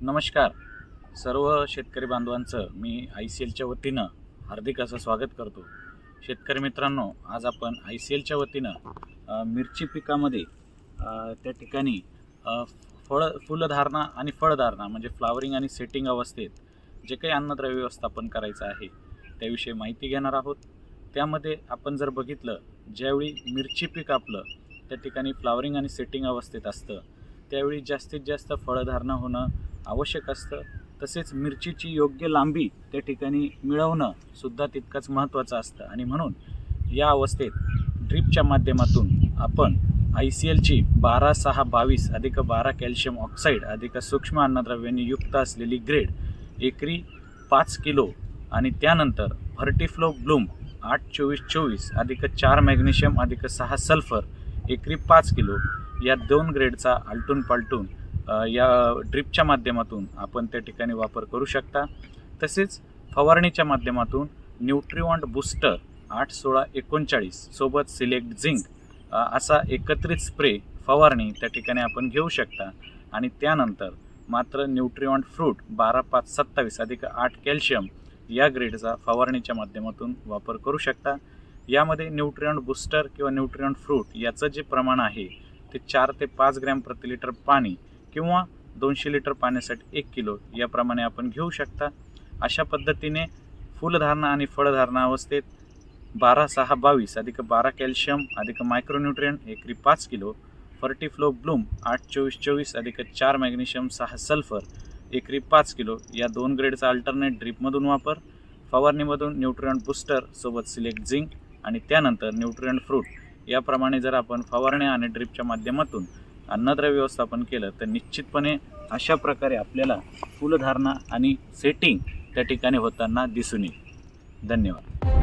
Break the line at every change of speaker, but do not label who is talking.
नमस्कार. सर्व शेतकरी बांधवांचं मी आय सी एलच्या वतीनं हार्दिक असं स्वागत करतो. शेतकरी मित्रांनो आज आपण आय सी एलच्या वतीनं मिरची पिकामध्ये त्या ठिकाणी फळ फुलधारणा आणि फळधारणा म्हणजे फ्लावरिंग आणि सेटिंग अवस्थेत जे काही अन्नद्रव्य व्यवस्थापन करायचं आहे त्याविषयी माहिती घेणार आहोत. त्यामध्ये आपण जर बघितलं ज्यावेळी मिरची पीक आपलं त्या ठिकाणी फ्लावरिंग आणि सेटिंग अवस्थेत असतं त्यावेळी जास्तीत जास्त फळधारणा होणं आवश्यक असतं. तसेच मिरचीची योग्य लांबी त्या ठिकाणी मिळवणं सुद्धा तितकंच महत्त्वाचं असतं. आणि म्हणून या अवस्थेत ड्रीपच्या माध्यमातून आपण आय सी एलची बारा सहा बावीस अधिक बारा कॅल्शियम ऑक्साईड अधिक सूक्ष्म अन्नद्रव्यांनी युक्त असलेली ग्रेड एकरी पाच किलो आणि त्यानंतर व्हर्टिफ्लो ब्लूम आठ चोवीस चोवीस अधिक चार मॅग्नेशियम अधिक सहा सल्फर एकरी पाच किलो या दोन ग्रेडचा आलटून पालटून या ड्रिपच्या माध्यमातून आपण त्या ठिकाणी वापर करू शकता. तसेच फवारणीच्या माध्यमातून न्यूट्रिवॉन्ट बूस्टर आठ सोळा एकोणचाळीस सोबत सिलेक्ट झिंक असा एकत्रित स्प्रे फवारणी त्या ठिकाणी आपण घेऊ शकता. आणि त्यानंतर मात्र न्यूट्रिवॉन्ट फ्रूट बारा पाच सत्तावीस अधिक आठ कॅल्शियम या ग्रेडचा फवारणीच्या माध्यमातून वापर करू शकता. यामध्ये न्यूट्रियंट बूस्टर किंवा न्यूट्रियंट फ्रूट याचं जे प्रमाण आहे ते चार ते पाच ग्रॅम प्रति लिटर पाणी किंवा दोनशे लिटर पाण्यासाठी एक किलो याप्रमाणे आपण घेऊ शकता. अशा पद्धतीने फुलधारणा आणि फळधारणा अवस्थेत बारा सहा बावीस अधिक बारा कॅल्शियम अधिक मायक्रोन्युट्रियन एकरी पाच किलो फर्टिफ्लो ब्लूम आठ चोवीस चोवीस अधिक चार मॅग्नेशियम सहा सल्फर एकरी पाच किलो या दोन ग्रेडचा अल्टरनेट ड्रीपमधून वापर फवारणीमधून न्यूट्रियंट बुस्टर सोबत सिलेक्ट झिंक आणि त्यानंतर न्यूट्रियंट फ्रूट. याप्रमाणे जर आपण फवारण्या आणि ड्रीपच्या माध्यमातून अन्नद्रव्य व्यवस्थापन केलं तर निश्चितपणे अशा प्रकारे आपल्याला फुलधारणा आणि सेटिंग त्या ठिकाणी होताना दिसून येईल. धन्यवाद.